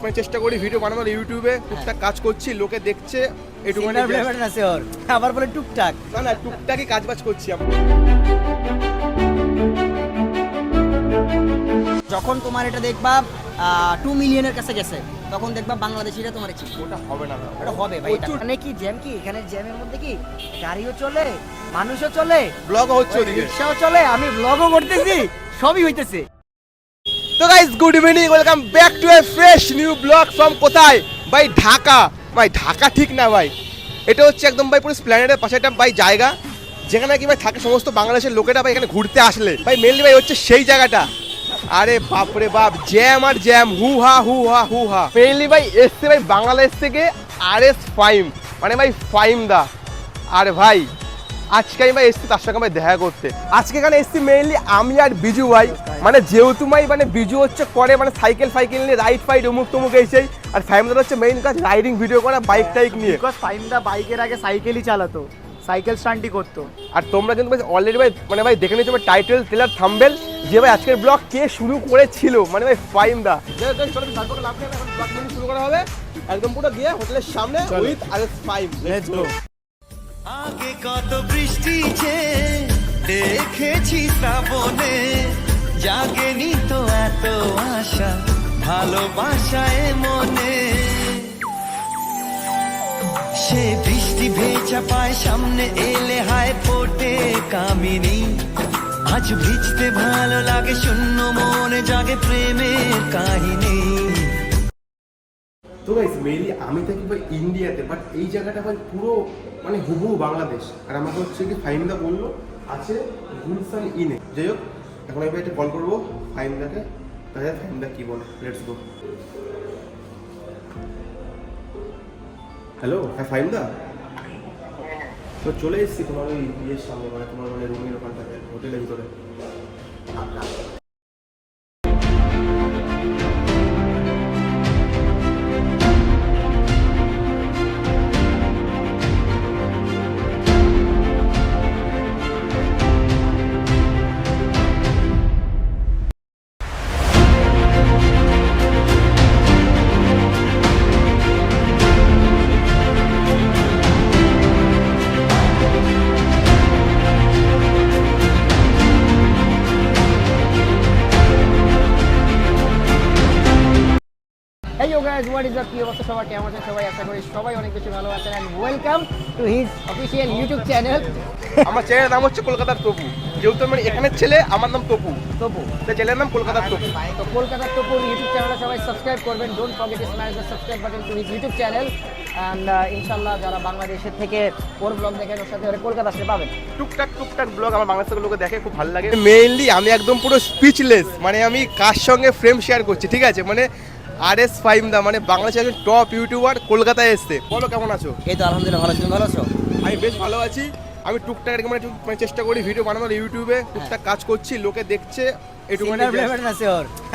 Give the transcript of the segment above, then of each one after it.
আমি চেষ্টা করি ভিডিও বানানোর ইউটিউবে টুকটাক কাজ করছি লোকে দেখছে আবার বলে টুকটাক। না না টুকটাকই কাজ বাজ করছি আমি। যখন তোমার এটা দেখবা টু মিলিয়নের কাছে গেছে তখন দেখবা বাংলাদেশিরা তোমার ওটা হবে না। এটা হবে ভাই মানে কি জ্যাম কি? এখানে জ্যামের মধ্যে কি গাড়িও চলে মানুষও চলে ব্লগ হচ্ছে রিক্সাও চলে আমি ব্লগও করতেছি সবই হইতেছে। Good evening, welcome back to a fresh new blog from কোথায়? ভাই, ঢাকা। ভাই, ঢাকা ঠিক না, ভাই। এটা হচ্ছে একদম ভাই পুরো স্প্ল্যানেডের পাশে একটা, ভাই, জায়গা। যেখানে কি ভাই থাকে সমস্ত বাংলাদেশের লোকেরা ভাই এখানে ঘুরতে আসলে। ভাই মেনলি ভাই হচ্ছে সেই জায়গাটা। আরে বাপরে বাপ, জ্যাম আর জ্যাম হু হা হু হা হু হা মেনলি ভাই এসছে ভাই বাংলাদেশ থেকে আর এস ফাইম মানে ভাই ফাইম দা। আরে ভাই আজকে আমি ভাই এসছি তার সঙ্গে ভাই দেখা করতে। আজকে এখানে এসছি মেইনলি আমি আর বিজু ভাই। মানে যেহেতু ভাই মানে বিজু হচ্ছে করে মানে সাইকেল ফাইকেল নিয়ে রাইড ফাইড অমুক তমুক এইসেই আর ফাইমদার হচ্ছে মেইন কাজ রাইডিং ভিডিও করা বাইক টাইক নিয়ে। বিকজ ফাইমদা বাইকের আগে সাইকেলই চালাতো সাইকেল স্টান্টই করতো। আর তোমরা কিন্তু অলরেডি ভাই মানে ভাই দেখে নিচ্ছো টাইটেল ট্রেলার থাম্বেল যে ভাই আজকের ব্লগ কে শুরু করেছিল। মানে ভাই ফাইম দা শুরু করা হবে। একদম পুরো গিয়ে হোটেলের সামনে with R five let's go আগে কত বৃষ্টি দেখেছি শ্রাবণে, জাগেনি তো এত আশা ভালোবাসায় মনে। সে বৃষ্টি ভেজা পায় সামনে এলে হায় পোটে কামিনী। আজ ভিজতে ভালো লাগে, শূন্য মনে জাগে প্রেমের কাহিনী। তো গাইস মেইনলি আমি থাকি ভাই ইন্ডিয়াতে বাট এই জায়গাটা ভাই পুরো মানে হুবহু বাংলাদেশ। আর আমাকে হচ্ছে কি ফাইমদা বলল, আছে গুলশান ইনে। যাই হোক, এখন আমি একটা কল করব ফাইমদাকে তাহলে ফাইমদা কি বলে? লেটস গো হ্যালো হ্যাঁ ফাইমদা তো চলে এসেছি তোমার ওই ইয়ের সামনে মানে তোমার মানে রুমের ওখানটাতে হোটেলের ভিতরে। Yo guys, what কি অবস্থা? সবার কেমন আছেন? সবাই আশা করি সবাই অনেক বেশি ভালো আছেন and welcome to his official YouTube channel আমার চ্যানেলের নাম হচ্ছে কলকাতার তপু। যেহেতু মানে এখানের ছেলে আমার নাম তপু। তবু তাই চ্যানেলের নাম কলকাতার তপু। তো কলকাতার টপুর ইউটিউব চ্যানেলটা সবাই সাবস্ক্রাইব করবেন। Don't forget to smash the subscribe button to his YouTube channel and ইনশাআল্লাহ যারা বাংলাদেশের থেকে ওর ব্লগ দেখেন ওর সাথে ওরা কলকাতা আসলে পাবেন। টুকটাক টুকটাক ব্লগ আমার বাংলাদেশের লোকে দেখে খুব ভালো লাগে। মেইনলি আমি একদম পুরো স্পিচলেস মানে আমি কার সঙ্গে ফ্রেম শেয়ার করছি ঠিক আছে? মানে আর এস ফাইম দা মানে বাংলাদেশের একজন টপ ইউটিউবার কলকাতায় এসছে। বলো কেমন আছো? এই তো আলহামদুলিল্লাহ ভালো আছেন ভালো আছো? আমি বেশ ভালো আছি। আমি টুকটাক মানে একটু মানে চেষ্টা করি ভিডিও বানানোর ইউটিউবে টুকটাক কাজ করছি লোকে দেখছে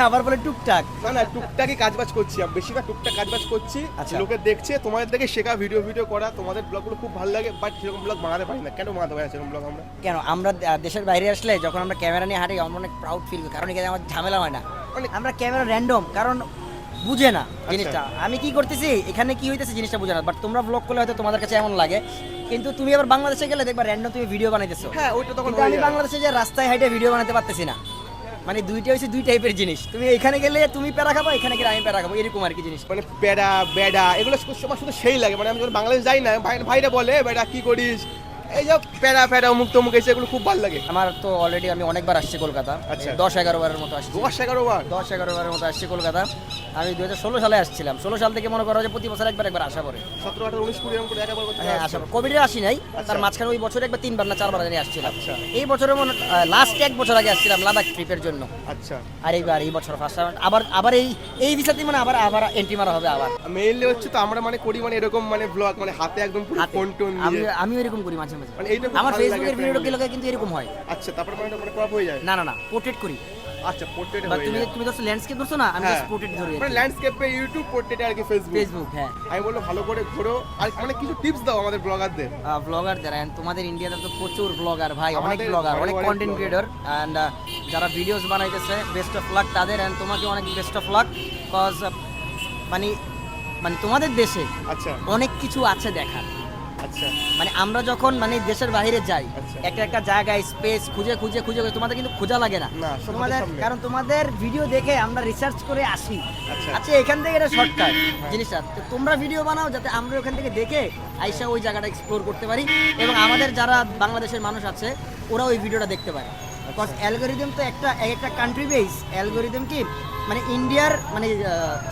আবার বলে টুকটাক। না না টুকটাকই কাজ বাজ করছি। আমি বেশিরভাগ টুকটাক কাজ বাজ করছি। আচ্ছা। লোকে দেখছে তোমাদের দেখে শেখা ভিডিও ভিডিও করা। তোমাদের ব্লগগুলো খুব ভালো লাগে বাট সেরকম ব্লগ বানাতে পারি না। কেন বানাতে পারি না সেরকম ব্লগ আমরা? কেন? আমরা দেশের বাইরে আসলে যখন আমরা ক্যামেরা নিয়ে হাঁটি আমরা অনেক প্রাউড ফিল কারণ এখানে আমার ঝামেলা হয় না। আমরা ক্যামেরা র্যান্ডম কারণ বুঝে না জিনিসটা। আমি কি করতেছি? এখানে কি হইতেছে জিনিসটা বুঝে না বাট তোমরা ব্লগ করলে হয়তো তোমাদের কাছে এমন লাগে। কিন্তু তুমি আবার বাংলাদেশে গেলে দেখবা র্যান্ডম তুমি ভিডিও বানাইতেছো। হ্যাঁ ওইটা তখন আমি বাংলাদেশে যে রাস্তায় হাইটে ভিডিও বানাতে পারতেছি না। মানে দুইটা হচ্ছে দুই টাইপের জিনিস। তুমি এখানে গেলে তুমি প্যারা খাব এখানে গেলে আমি প্যারা খাব এরকম আর কি জিনিস। মানে প্যাডা বেডা এগুলো সবার শুধু সেই লাগে। মানে আমি যখন বাংলাদেশ যাই না ভাইরা বলে বেডা কি করিস? এই যে প্যাডা ফ্যাডা মুখ তমুক এসে এগুলো খুব ভালো লাগে। আমার তো অলরেডি আমি অনেকবার আসছি কলকাতা। আচ্ছা। দশ এগারো বারের মতো আসছি। দশ এগারো বার? দশ এগারো বারের মতো আসছি কলকাতা। আমি দু হাজার ষোলো সালে আসছিলাম। ষোলো সাল থেকে মনে করো যে প্রতি বছর একবার একবার আসা পড়ে। সতেরো আঠারো উনিশ কুড়ি হ্যাঁ আসা পড়ে। কোভিডে আসি নাই তার মাঝখানে ওই বছরে একবার তিনবার না চারবার জানি আসছিলাম। আচ্ছা। এই বছরে মনে লাস্ট এক বছর আগে আসছিলাম লাদাখ ট্রিপের জন্য। আচ্ছা। আর এইবার এই বছর ফার্স্ট আবার আবার এই এই ভিসাতে মানে আবার আবার এন্ট্রি মারা হবে আবার। মেইনলি হচ্ছে তো আমরা মানে করি মানে এরকম মানে ব্লগ মানে হাতে একদম পুরো ফোন টোন আমি আমিও এরকম করি মাঝে মাঝে আমার ফেসবুকের একটা ভিডিও কিন্তু এরকম হয়। আচ্ছা তারপরে মানে মানে ক্রপ হয়ে যায়? না না না পোর্ট্রেট করি। আচ্ছা পোর্ট্রেট বা তুমি তুমি ধরছো ল্যান্ডস্কেপ ধরছো না আমি হ্যাঁ। জাস্ট পোর্ট্রেট ধরি মানে ল্যান্ডস্কেপে ইউটিউব পোর্ট্রেট আর কি ফেসবুক ফেসবুক হ্যাঁ। আমি বলল ভালো করে ঘোরো আর মানে কিছু টিপস দাও আমাদের ব্লগারদের ব্লগার যারা and তোমাদের ইন্ডিয়াতে তো প্রচুর ব্লগার ভাই অনেক ব্লগার অনেক কন্টেন্ট ক্রিয়েটর অ্যান্ড যারা ভিডিওস বানাইতেছে বেস্ট অফ লাক তাদের অ্যান্ড তোমাকে অনেক বেস্ট অফ লাক কজ মানে মানে তোমাদের দেশে আচ্ছা। অনেক কিছু আছে দেখার। আচ্ছা। মানে আমরা যখন মানে দেশের বাইরে যাই আচ্ছা। একটা একটা জায়গায় স্পেস খুঁজে খুঁজে খুঁজে তোমাদের কিন্তু খোঁজা লাগে না। তোমাদের কারণ তোমাদের ভিডিও দেখে আমরা রিসার্চ করে আসি। আচ্ছা। আচ্ছা এখান থেকে এটা শর্টকাট জিনিসটা তো তোমরা ভিডিও বানাও যাতে আমরা ওখান থেকে দেখে আইসা ওই জায়গাটা এক্সপ্লোর করতে পারি। এবং আমাদের যারা বাংলাদেশের মানুষ আছে ওরা ওই ভিডিওটা দেখতে পারে। বিকজ অ্যালগোরিদম তো একটা এক একটা কান্ট্রি বেস অ্যালগোরিদম কি? মানে ইন্ডিয়ার মানে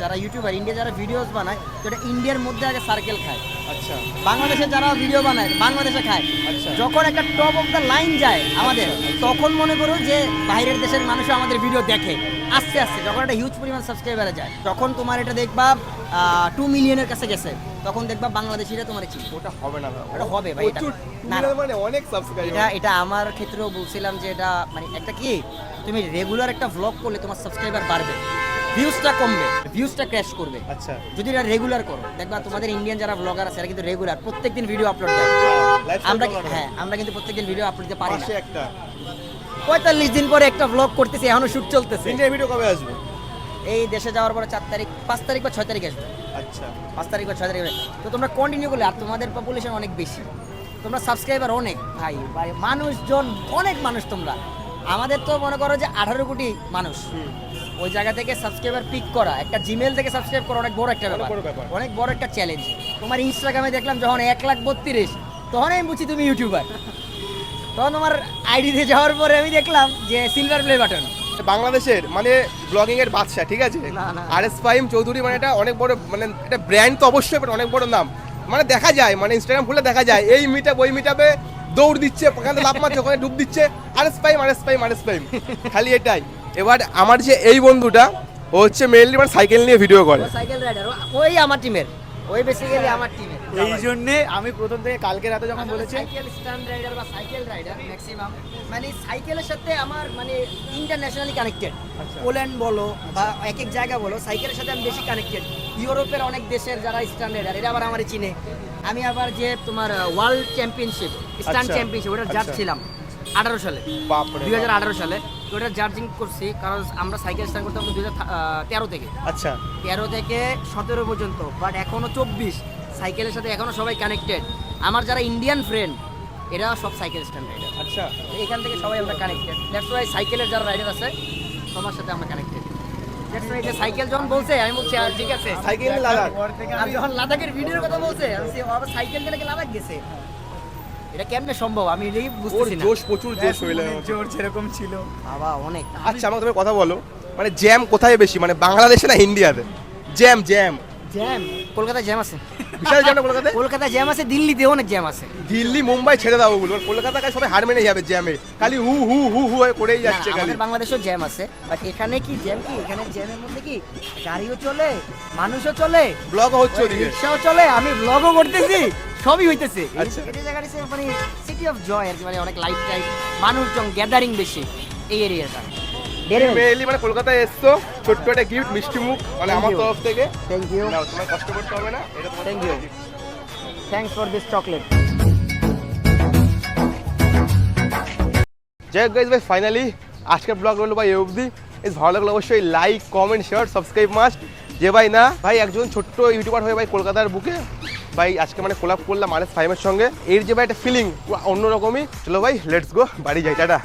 যারা ইউটিউবার ইন্ডিয়া যারা ভিডিওস বানায় তো এটা ইন্ডিয়ার মধ্যে আগে সার্কেল খায়। আচ্ছা। বাংলাদেশে যারা ভিডিও বানায় বাংলাদেশে খায়। আচ্ছা। যখন একটা টপ অফ দ্য লাইন যায় আমাদের আচ্ছা, তখন মনে করো যে বাইরের দেশের মানুষ আমাদের ভিডিও দেখে। আস্তে আস্তে যখন একটা হিউজ পরিমাণ সাবস্ক্রাইবারে যায় তখন তোমার এটা দেখবা টু মিলিয়নের কাছে গেছে। তখন দেখবা বাংলাদেশিরা তোমার চিনি। ওটা হবে না। ওটা হবে ভাই। মানে অনেক সাবস্ক্রাইবার এটা এটা আমার ক্ষেত্রেও বলছিলাম যে এটা মানে একটা কি তুমি রেগুলার একটা ভ্লগ করলে তোমার সাবস্ক্রাইবার বাড়বে ভিউজটা কমবে ভিউজটা ক্র্যাশ করবে। আচ্ছা। যদি এটা রেগুলার করো দেখবা তোমাদের ইন্ডিয়ান যারা ব্লগার আছে এরা কিন্তু রেগুলার প্রত্যেকদিন ভিডিও আপলোড দেয়। আমরা blogger। হ্যাঁ আমরা কিন্তু প্রত্যেকদিন ভিডিও আপলোড দিতে পারি না। একটা। পঁয়তাল্লিশ দিন পরে একটা ব্লগ করতেছি এখনও শুট চলতেছে। ইন্ডিয়া ভিডিও কবে আসবে? এই দেশে যাওয়ার পরে চার তারিখ পাঁচ তারিখ বা ছয় তারিখ আসবে। আচ্ছা। পাঁচ তারিখ বা ছয় তারিখ। তো তোমরা কন্টিনিউ করলে আর তোমাদের পপুলেশন অনেক বেশি। তোমরা সাবস্ক্রাইবার অনেক ভাই ভাই মানুষজন অনেক মানুষ তোমরা। আমাদের তো মনে করো যে আঠারো কোটি মানুষ। ওই জায়গা থেকে সাবস্ক্রাইবার পিক করা একটা জিমেল থেকে সাবস্ক্রাইব করা অনেক বড় একটা ব্যাপার। অনেক বড় একটা চ্যালেঞ্জ তোমার ইনস্টাগ্রামে দেখলাম যখন এক লাখ বত্রিশ তখন আমি বুঝছি তুমি ইউটিউবার তখন তোমার আইডিতে যাওয়ার পরে আমি দেখলাম যে সিলভার প্লে বাটন বাংলাদেশের মানে ব্লগিং এর বাদশা ঠিক আছে। আর এস ফাইম চৌধুরী মানে এটা অনেক বড় মানে এটা ব্র্যান্ড তো অবশ্যই অনেক বড় নাম। মানে দেখা যায় মানে ইনস্টাগ্রাম খুলে দেখা যায় এই মিটআপ ওই মিটআপে দৌড় দিচ্ছে ওখানে লাভ মারছে ওখানে ডুব দিচ্ছে। R S Fahim R S Fahim R S Fahim খালি এটাই। এবার আমার যে এই বন্ধুটা ও হচ্ছে মেনলি মানে সাইকেল নিয়ে ভিডিও করে। সাইকেল রাইডার ওই আমার টিমের ওই বেসিক্যালি আমার টিমের এই জন্যে আমি প্রথম থেকে কালকে রাতে যখন বলেছি সাইকেল স্ট্যান্ড রাইডার বা সাইকেল রাইডার ম্যাক্সিমাম মানে সাইকেলের সাথে আমার মানে ইন্টারন্যাশনালি কানেক্টেড পোল্যান্ড বলো বা এক এক জায়গা বলো সাইকেলের সাথে আমি বেশি কানেক্টেড ইউরোপের অনেক দেশের যারা স্ট্যান্ড রাইডার এরা আবার আমার চিনে। আমি আবার যে তোমার ওয়ার্ল্ড চ্যাম্পিয়নশিপ স্ট্যান্ড আচ্ছা। চ্যাম্পিয়নশিপ ওটা জাজ আচ্ছা। ছিলাম। আঠারো সালে। দুই হাজার আঠারো সালে। তো ওটা জার্জিং করছি কারণ আমরা সাইকেল স্ট্যান্ড করতাম দুই হাজার তেরো থেকে। আচ্ছা। তেরো থেকে সতেরো পর্যন্ত বাট এখনও চব্বিশ। সাইকেলের সাথে এখনও সবাই কানেক্টেড আমার যারা ইন্ডিয়ান ফ্রেন্ড এরা সব সাইকেল স্ট্যান্ড রাইডার আচ্ছা। এখান থেকে সবাই আমরা কানেক্টেড দ্যাটস ওয়াই সাইকেলের যারা রাইডার আছে সবার সাথে আমরা কানেক্টেড দ্যাটস ওয়াই যে সাইকেল যখন বলছে আমি বলছি আর ঠিক আছে। সাইকেল লাদাখ। আর যখন লাদাখের ভিডিওর কথা বলছে আমি আবার সাইকেল নিয়ে নাকি লাদাখ গেছে? এটা কেমনে সম্ভব? আমি এটাই ওর বুঝতেছি না। জোশ প্রচুর জোশ হইলে জোর যেরকম ছিল। বাবা অনেক। আচ্ছা আমাকে তুমি কথা বলো মানে জ্যাম কোথায় বেশি? মানে বাংলাদেশে না ইন্ডিয়াতে জ্যাম জ্যাম জ্যাম কলকাতায় জ্যাম আছে? বিশাল জ্যাম না কলকাতায়? কলকাতায় জ্যাম আছে দিল্লিতে অনেক জ্যাম আছে। দিল্লি মুম্বাই ছেড়ে দাও ওগুলো। কলকাতাকে সবাই হার মেনে যাবে জ্যামে খালি হু হু হু হু হয়ে করেই যাচ্ছে খালি। বাংলাদেশেও জ্যাম আছে বাট এখানে কি জ্যাম কি? এখানে জ্যামের মধ্যে কি? গাড়িও চলে মানুষও চলে ব্লগও হচ্ছে ওদিকে। রিক্সাও চলে আমি ব্লগও করতেছি সবই হইতেছে। এই- আচ্ছা। জায়গাটা মানে সিটি অফ জয় আর কি মানে অনেক লাইফ টাইপ মানুষজন গ্যাদারিং বেশি এই এরিয়াটা মানে কলকাতায় এসছো? ছোট্ট একটা গিফট মিষ্টি মুখ মানে আমার তরফ থেকে। থ্যাংক ইউ তোমার কষ্ট করতে হবে না এটা তোমার Thank you. Thanks for this chocolate যাই হোক গাইজ ভাই ফাইনালি আজকের ব্লগ রইল ভাই অবধি। বেশ ভালো লাগল অবশ্যই like comment share subscribe must যে ভাই না ভাই একজন ছোট্ট ইউটিউবার হয়ে ভাই কলকাতার বুকে ভাই আজকে মানে কোলাপ করলাম আর এস ফাইমের সঙ্গে। এর যে ভাই একটা ফিলিং অন্যরকমই। চলো ভাই লেটস গো বাড়ি যাই টাটা।